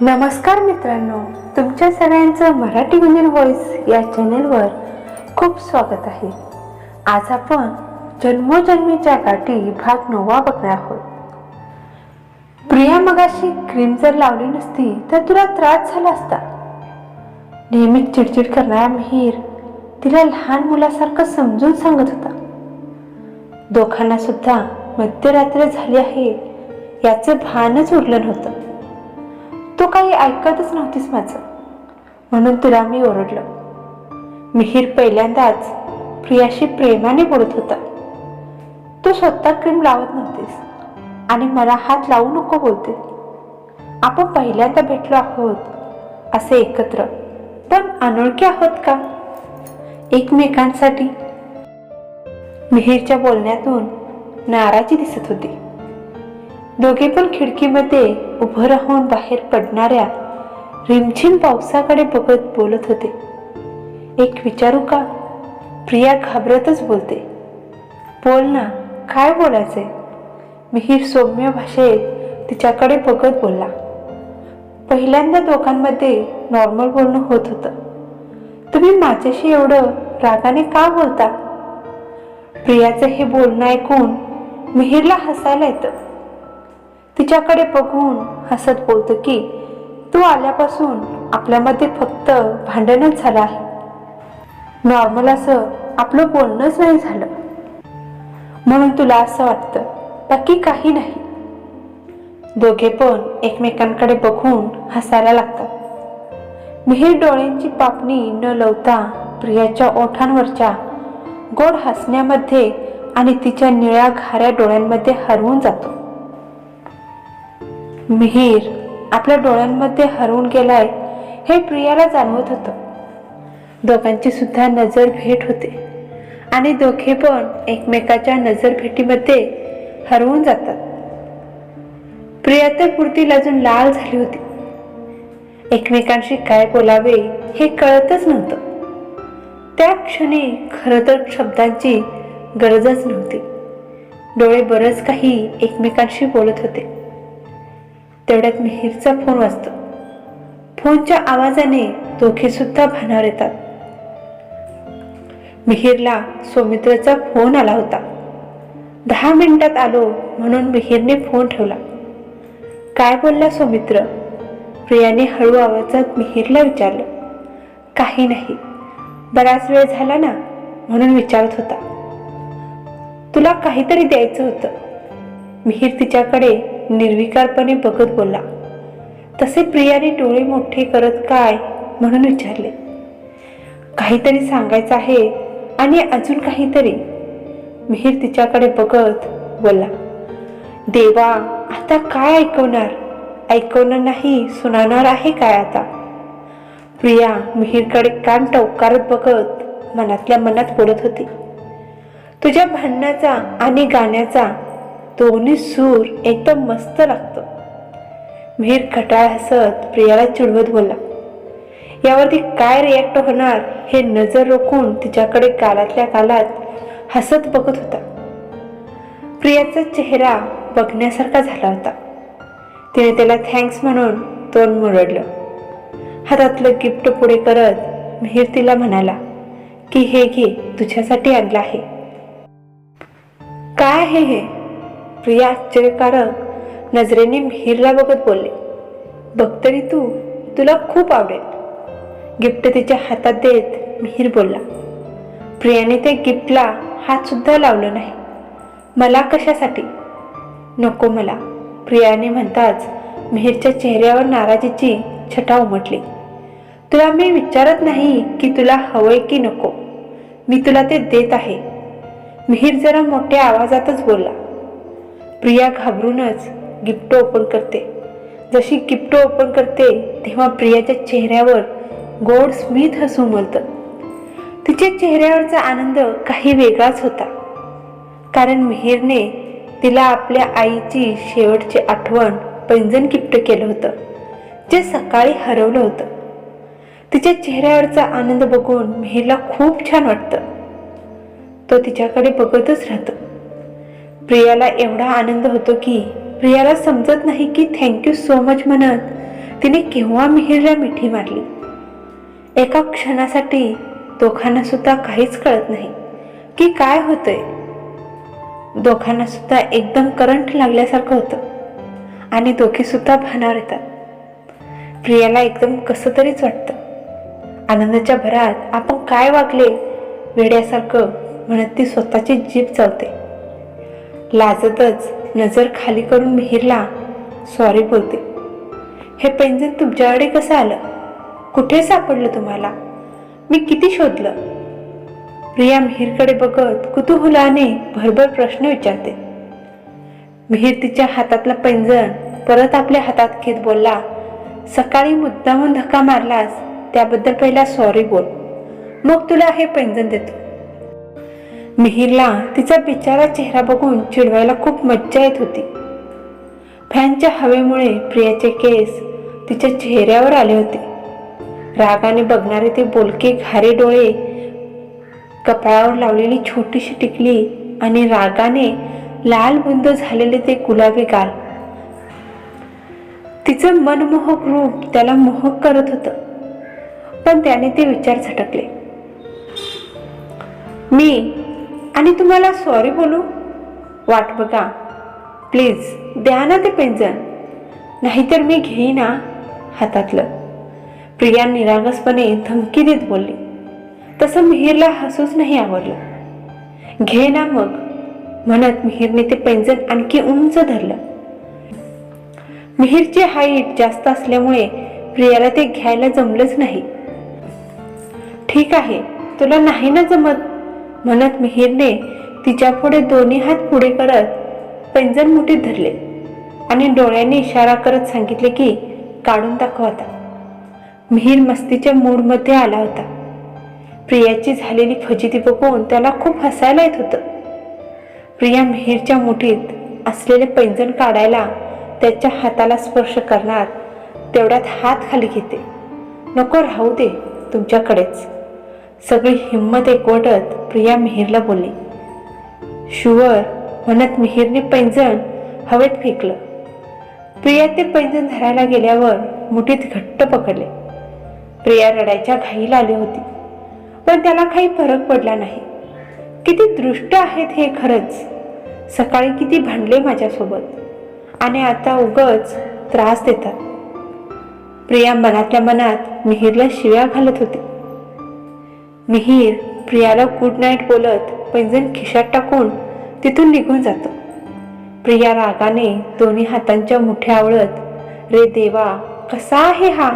नमस्कार मित्रांनो तुमच्या सगळ्यांचं मराठी गुंजन व्हॉइस या चॅनेलवर खूप स्वागत आहे. आज आपण जन्मोजन्मीच्या गाठी भाग नववा बघणार आहोत. प्रिया मगाशी क्रीम जर लावली नसती तर तुला त्रास झाला असता. नेहमीच चिडचिड करणारा मिहीर तिला लहान मुलासारखं समजून सांगत होता. दोघांना सुद्धा मध्यरात्र झाली आहे याचं भानच उरलं नव्हतं. काही ऐकतच नव्हतीस माझं. म्हणून तुला मी ओरडलं. मिहीर पहिल्यांदाच प्रियाशी प्रेमाने बोलत होता. तू स्वतः क्रीम लावत नव्हतीस आणि मला हात लावू नको बोलते. आपण पहिल्यांदा भेटलो आहोत असे एकत्र. पण अनोळखी आहोत का? एकमेकांसाठी. मिहीरच्या बोलण्यातून नाराजी दिसत होती. दोघे पण खिडकीमध्ये उभं राहून बाहेर पडणाऱ्या रिमझिम पावसाकडे बघत बोलत होते. एक विचारू का? प्रिया घाबरतच बोलते. बोल ना काय बोलायचंय? मिहीर सौम्य भाषेत तिच्याकडे बघत बोलला. पहिल्यांदा दोघांमध्ये नॉर्मल बोलणं होत होतं. तुम्ही माझ्याशी एवढं रागाने का बोलता? प्रियाचं हे बोलणं ऐकून मिहीरला हसायला येतं. तिच्याकडे बघून हसत बोलतो की तू आल्यापासून आपल्यामध्ये फक्त भांडणच झालं आहे. नॉर्मल असं आपलं बोलणंच नाही झालं. म्हणून तुला असं वाटतं बाकी काही नाही. दोघे पण एकमेकांकडे बघून हसायला लागतात. मिहीर डोळ्यांची पापणी न लवता प्रियाच्या ओठांवरच्या गोड हसण्यामध्ये आणि तिच्या निळ्या घाऱ्या डोळ्यांमध्ये हरवून जातो. मिहीर आपल्या डोळ्यांमध्ये हरवून गेलाय हे प्रियाला जाणवत होतं. दोघांची सुद्धा नजर भेट होते. आणि दोघे पण एकमेकाच्या नजर भेटीमध्ये हरवून जातात. प्रिया तर पुरती अजून लाल झाली होती. एकमेकांशी काय बोलावे हे कळतच नव्हतं. त्या क्षणी खरं तर शब्दांची गरजच नव्हती. डोळे बरंच काही एकमेकांशी बोलत होते. तेवढ्यात मिहीरचा फोन वाजतो. फोनच्या आवाजाने दोघे सुद्धा भानावर येतात. मिहीरला सौमित्रचा फोन आला होता. दहा मिनिटात आलो म्हणून मिहीरने फोन ठेवला. काय बोलला सौमित्र? प्रियाने हळू आवाजात मिहीरला विचारलं. काही नाही. बराच वेळ झाला ना? म्हणून विचारत होता. तुला काहीतरी द्यायचं होतं. मिहीर तिच्याकडे निर्विकारपणे बघत बोलला. तसे प्रियाने डोळे मोठे करत काय? म्हणून विचारले. काहीतरी सांगायचं आहे आणि अजून काहीतरी. मिहीर तिच्याकडे बघत बोलला. देवा आता काय ऐकवणार? ऐकवणं नाही सुनावणार आहे काय आता? प्रिया मिहीरकडे कान टवकारत बघत मनातल्या मनात बोलत होती. तुझ्या भांडणाचा आणि गाण्याचा दोन्ही सूर एकदम मस्त लागतो. मिहीर खटाळ हसत प्रियाला चिडवत बोलला यावरती काय रिॲक्ट होणार हे नजर रोखून तिच्याकडे कालातल्या कालात हसत बघत होता. प्रियाचा चेहरा बघण्यासारखा झाला होता. तिने त्याला थँक्स म्हणून तोंड मुरडलं. हातातलं गिफ्ट पुढे करत मिहीर तिला म्हणाला की हे घे तुझ्यासाठी आणलं आहे. काय आहे हे? प्रिया आश्चर्यकारक नजरेने मिहीरला बघत बोलले बघतरी तू तुला खूप आवडेल. गिफ्ट तिच्या हातात देत मिहीर बोलला प्रियाने त्या गिफ्टला हातसुद्धा लावलं नाही. मला कशासाठी? नको मला प्रियाने म्हणताच मिहीरच्या चेहऱ्यावर नाराजीची छटा उमटली. तुला मी विचारत नाही की तुला हवंय की नको. मी तुला ते देत आहे. मिहीर जरा मोठ्या आवाजातच बोलला प्रिया घाबरूनच गिफ्ट ओपन करते. जशी गिफ्ट ओपन करते तेव्हा प्रियाच्या चेहऱ्यावर गोड स्मित हसू मलतं. तिच्या चेहऱ्यावरचा आनंद काही वेगळाच होता. कारण मिहीरने तिला आपल्या आईची शेवटची आठवण पैंजण गिफ्ट केलं होतं जे सकाळी हरवलं होतं. तिच्या चेहऱ्यावरचा आनंद बघून मिहीरला खूप छान वाटतं. तो तिच्याकडे बघतच राहतो. प्रियाला एवढा आनंद होतो की प्रियाला समजत नाही की थँक्यू सो मच म्हणत तिने केव्हा मिहिरला मिठी मारली. एका क्षणासाठी दोघांना सुद्धा काहीच कळत नाही की काय होतंय. दोघांना सुद्धा एकदम करंट लागल्यासारखं होतं आणि दोघे सुद्धा भानावर येतात. प्रियाला एकदम कसं तरीच वाटतं. आनंदाच्या भरात आपण काय वागले? वेड्यासारखं म्हणत ती स्वतःची जीभ चावते. लाजतच नजर खाली करून मिहिरला सॉरी बोलते. हे पैंजण तुमच्याकडे कसं आलं? कुठे सापडलं तुम्हाला? मी किती शोधलं? प्रिया मिहीरकडे बघत कुतूहलाने भरभर प्रश्न विचारते. मिहीर तिच्या हातातलं पैंजण परत आपल्या हातात घेत बोलला सकाळी मुद्दामून धक्का मारलास त्याबद्दल पहिला सॉरी बोल. मग तुला हे पैंजण देतो. मिहीरला तिचा बिचारा चेहरा बघून चिडवायला खूप मज्जा येत होती. फॅनच्या हवेमुळे प्रियाचे केस तिच्या चेहऱ्यावर आले होते. रागाने बघणारे ते बोलके घारे डोळे कपाळावर लावलेली छोटीशी टिकली आणि रागाने लाल बुंद झालेले ते गुलाबी गाल. तिचं मनमोहक रूप त्याला मोहक करत होतं पण त्याने ते विचार झटकले. मी आणि तुम्हाला सॉरी बोलू? वाट बघा. प्लीज द्या ना ते पेंजन नाहीतर मी घेईना हातातलं. प्रिया निरागसपणे धमकी देत बोलली. तसं मिहीरला हसूच नाही आवडलं. घे ना मग. म्हणत मिहीरने ते पेंजन आणखी उंच धरलं. मिहीरची हाईट जास्त असल्यामुळे प्रियाला ते घ्यायला जमलंच नाही. ठीक आहे तुला नाही ना जमत? म्हणत मिहिरने तिच्या पुढे दोन्ही हात पुढे करत पैंजण मुठीत धरले आणि डोळ्यांनी इशारा करत सांगितले की काढून दाखव आता. मिहीर मस्तीच्या मूडमध्ये आला होता. प्रियाची झालेली फजिती बघून त्याला खूप हसायला येत होतं. प्रिया मिहीरच्या मुठीत असलेले पैंजण काढायला त्याच्या हाताला स्पर्श करणार तेवढ्यात हात खाली घेते. नको राहू दे तुमच्याकडेच. सगळी हिंमत एकवटत प्रिया मिहीरला बोलली. शुअर म्हणत मिहीरने पैंजण हवेत फेकलं. प्रिया ते पैंजण धरायला गेल्यावर मुठीत घट्ट पकडले. प्रिया रडायच्या घाईला आली होती. पण त्याला काही फरक पडला नाही. किती दृष्ट आहेत हे खरंच. सकाळी किती भांडले माझ्यासोबत. आणि आता उगच त्रास देतात. प्रिया मनातल्या मनात मिहीरला शिव्या घालत होती. मिहीर प्रियाला गुड नाईट बोलत पैंजण खिशात टाकून तिथून निघून जातो. प्रिया रागाने दोन्ही हातांच्या मुठ्या आवळत रे देवा कसा आहे हा?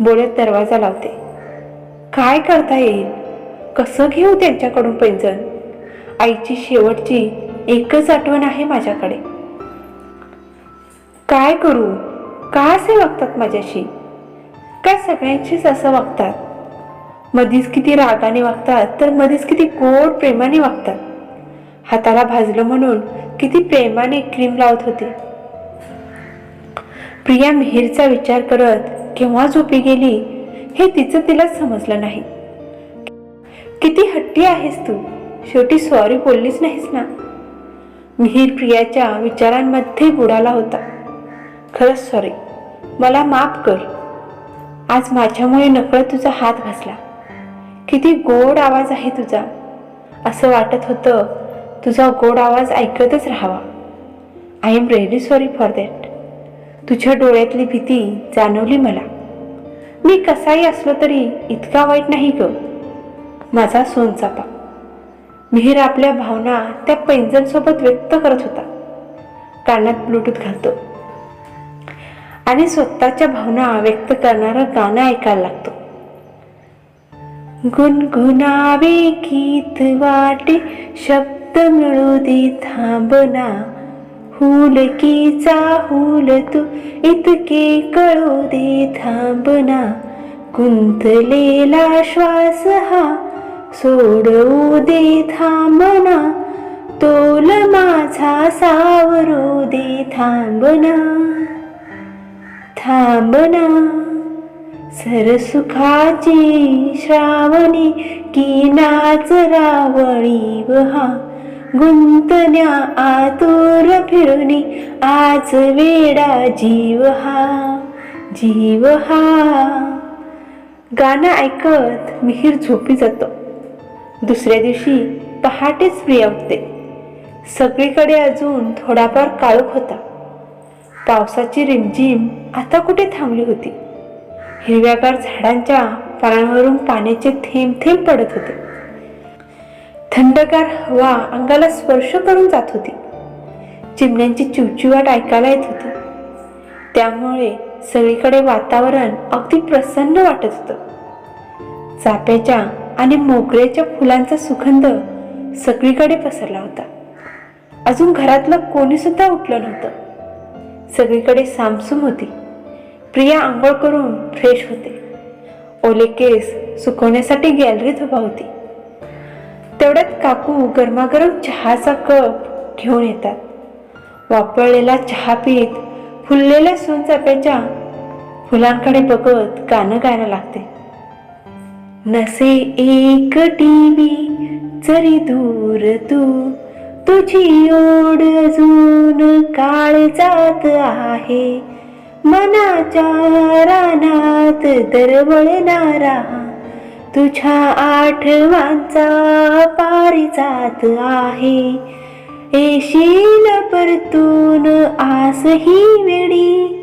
बोलत दरवाजा लावते. काय करता येईल? कसं घेऊ त्यांच्याकडून पैंजण? आईची शेवटची एकच आठवण आहे माझ्याकडे. काय करू? का असे वागतात माझ्याशी? काय सगळ्यांशीच असं वागतात? मधीच किती रागाने वागतात तर मधीच किती गोड प्रेमाने वागतात. हाताला भाजलं म्हणून किती प्रेमाने क्रीम लावत होते. प्रिया मिहीरचा विचार करत केव्हा झोपी गेली हे तिचं तिलाच समजलं नाही. किती हट्टी आहेस तू शेवटी सॉरी बोललीच नाहीस ना? मिहीर प्रियाच्या विचारांमध्ये बुडाला होता. खरंच सॉरी मला माफ कर. आज माझ्यामुळे नकळत तुझा हात भासला किती गोड आवाज आहे तुझा. असं वाटत होतं तुझा गोड आवाज ऐकतच राहावा. I am really sorry for that तुझ्या डोळ्यातली भीती जाणवली मला. मी कसाही असलो तरी इतका वाईट नाही ग. माझा सोनचापा. मिहीर आपल्या भावना त्या पैंजणसोबत व्यक्त करत होता. कानात ब्लूटूथ घालतो. आणि स्वतःच्या भावना व्यक्त करणारं गाणं ऐकायला लागतो. गुणगुणावे गीत वाटे शब्द मिळू दे थांबना हुलकीचा हुल तू इतके कळू दे थांबना. गुंतलेला श्वास हा सोडवू दे थांबना. तोल माझा सावरू दे थांबना. थांबना. सरसुखाची श्रावणी की नाच रावळी बहा. गुंतण्या आतुर फिरुनी आज वेडा जीव हा जीव हा. गाणं ऐकत मिहीर झोपी जातो. दुसऱ्या दिवशी पहाटेच प्रिया उठते सगळीकडे अजून थोडाफार काळोख होता. पावसाची रिमझिम आता कुठे थांबली होती? हिरव्यागार झाडांच्या पानांवरून पाण्याचे थेंब थेंब पडत होते. थंडगार हवा अंगाला स्पर्श करून जात होती. चिमण्यांची चिवचिवाट ऐकायला येत होती. त्यामुळे सगळीकडे वातावरण अगदी प्रसन्न वाटत होतं. चाफ्याच्या आणि मोगऱ्याच्या फुलांचा सुगंध सगळीकडे पसरला होता. अजून घरातलं कोणीसुद्धा उठलं नव्हतं. सगळीकडे सामसूम होती. प्रिया आंघोळ करून फ्रेश होते. ओले केस सुकवण्यासाठी गॅलरीत उभा होती. तेवढ्यात काकू गरमागरम चहाचा कप घेऊन येतात. वापरलेला चहा पीत फुललेल्या सोनचाप्याच्या फुलांकडे बघत गाणं गायला लागते. नसे एक टीवी जरी दूर तू तुझी ओढ अजून काळ जात आहे. मनाच्या रानात दरवळणारा तुझ्या आठवांचा पारिजात आहे. येशील परतून आस ही वेळी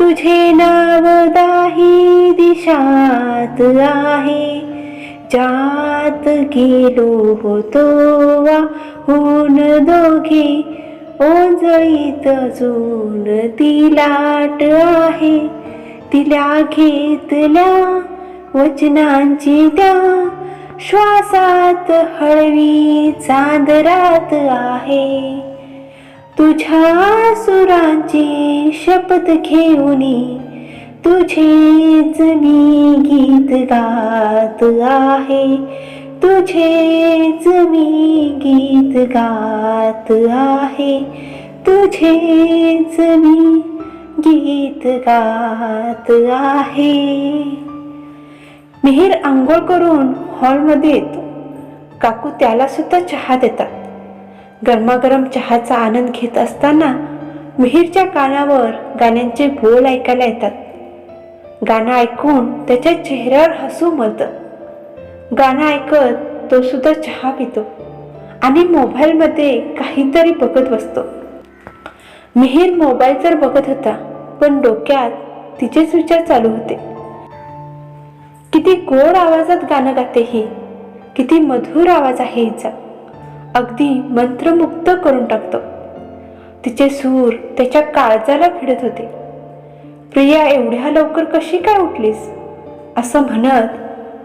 तुझे नाव दाही दिशात आहे. जात गेलो होतो वाहून दोघे ओंजळीत अजून ती लाट आहे. तिला घेतल्या वचनांची त्या श्वासात हळवी चांदरात आहे. तुझ्या सुरांची शपथ घेऊन तुझेच मी गीत गात आहे. तुझेच मी गीत गात आहे. तुझेच मी गीत गात आहे. मिहीर आंघोळ करून हॉलमध्ये येतो. काकू त्याला सुद्धा चहा देतात. गरमागरम चहाचा आनंद घेत असताना मिहीरच्या कानावर गाण्यांचे बोल ऐकायला येतात. गाणं ऐकून त्याच्या चेहऱ्यावर हसू मळतं गाणं ऐकत तो सुद्धा चहा पितो. आणि मोबाईलमध्ये काहीतरी बघत बसतो. मिहीर मोबाईल तर बघत होता पण डोक्यात तिचेच विचार चालू होते. किती गोड आवाजात गाणं गाते ही किती मधुर आवाज आहे हिचा. अगदी मंत्रमुक्त करून टाकतो. तिचे सूर त्याच्या काळजाला फिडत होते. प्रिया एवढ्या लवकर कशी काय उठलीस? असं म्हणत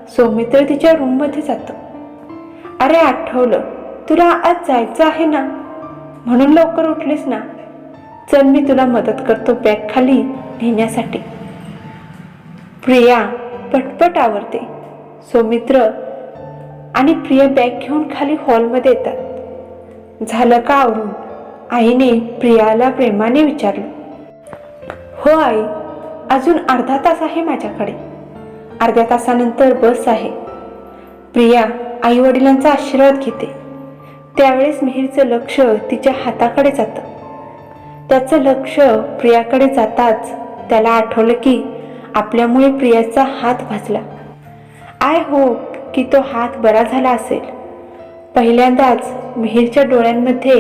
सौमित्र तिच्या रूममध्ये जातो. अरे आठवलं. तुला आज जायचं आहे ना? म्हणून लवकर उठलीस ना? चल मी तुला मदत करतो बॅग खाली नेण्यासाठी. प्रिया पटपट आवरते. सौमित्र आणि प्रिया बॅग घेऊन खाली हॉलमध्ये येतात. झालं का आवरून? आईने प्रियाला प्रेमाने विचारलं. हो आई. अजून अर्धा तास आहे माझ्याकडे. अर्ध्या तासानंतर बस आहे. प्रिया आई वडिलांचा आशीर्वाद घेते. त्यावेळेस मिहीरचं लक्ष तिच्या हाताकडे जातं. त्याचं लक्ष प्रियाकडे जाताच त्याला आठवलं की आपल्यामुळे प्रियाचा हात भाजला. आय होप की तो हात बरा झाला असेल. पहिल्यांदाच मिहीरच्या डोळ्यांमध्ये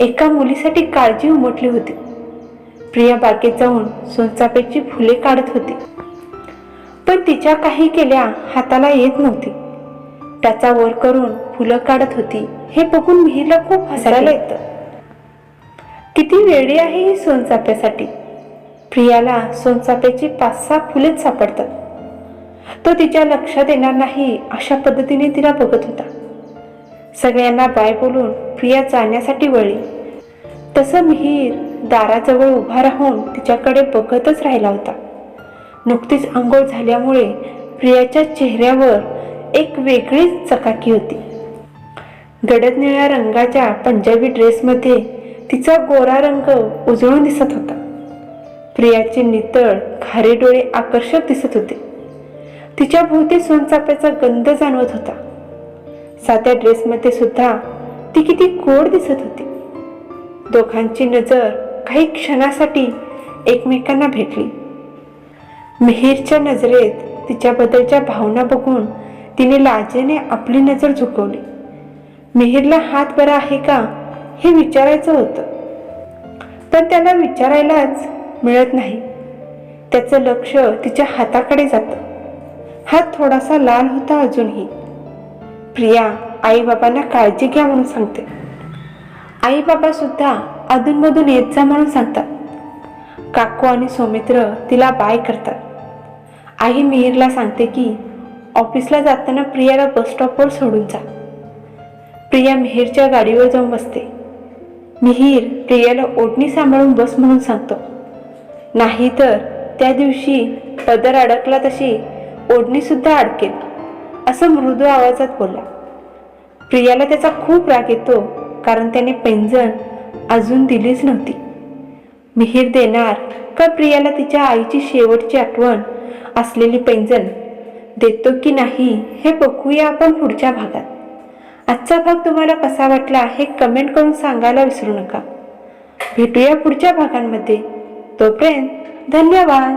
एका मुलीसाठी काळजी उमटली होती. प्रिया बागेत जाऊन सोनचापेची फुले काढत होती. पण तिच्या काही केल्या हाताला येत नव्हती. त्याचा वर करून फुलं काढत होती हे बघून मिहीरला खूप हसायला येतं. किती वेळी आहे ही सोनचाफ्यासाठी. प्रियाला सोनचाफ्याची पाच सहा फुलेच सापडतात. तो तिच्या लक्षात येणार नाही अशा पद्धतीने तिला बघत होता. सगळ्यांना बाय बोलून प्रिया जाण्यासाठी वळली. तसं मिहीर दाराजवळ उभा राहून तिच्याकडे बघतच राहिला होता. नुकतीच आंघोळ झाल्यामुळे प्रियाच्या चेहऱ्यावर एक वेगळीच चकाकी होती. गडद निळ्या रंगाच्या पंजाबी ड्रेसमध्ये तिचा गोरा रंग उजळून दिसत होता. प्रियाचे नितळ खारे डोळे आकर्षक दिसत होते. तिच्या भोवती सोनचाफ्याचा गंध जाणवत होता. साध्या ड्रेसमध्ये सुद्धा ती किती गोड दिसत होती. दोघांची नजर काही क्षणासाठी एकमेकांना भेटली. मिहीरच्या नजरेत तिच्याबद्दलच्या भावना बघून तिने लाजेने आपली नजर झुकवली. मिहीरला हात बरा आहे का? हे विचारायचं होतं. पण त्याला विचारायलाच मिळत नाही. त्याचं लक्ष तिच्या हाताकडे जातं. हात थोडासा लाल होता अजूनही. प्रिया आई बाबांना काळजी घ्या म्हणून सांगते. आई बाबा सुद्धा अधूनमधून येत जा म्हणून सांगतात. काकू आणि सौमित्र तिला बाय करतात. आई मिहीरला सांगते की ऑफिसला जाताना प्रियाला बस स्टॉपवर सोडून जा. प्रिया मिहीरच्या गाडीवर जाऊन बसते. मिहीर प्रियाला ओढणी सांभाळून बस म्हणून सांगतो. नाही तर त्या दिवशी पदर अडकला तशी ओढणीसुद्धा अडकेल असं मृदू आवाजात बोलला. प्रियाला त्याचा खूप राग येतो कारण त्याने पेंजण अजून दिलीच नव्हती. मिहीर देणार का प्रियाला तिच्या आईची शेवटची आठवण असलेली पैंजण? देतो की नाही हे बघूया आपण पुढच्या भागात. आजचा भाग तुम्हाला कसा वाटला हे कमेंट करून सांगायला विसरू नका. भेटूया पुढच्या भागांमध्ये. तोपर्यंत धन्यवाद.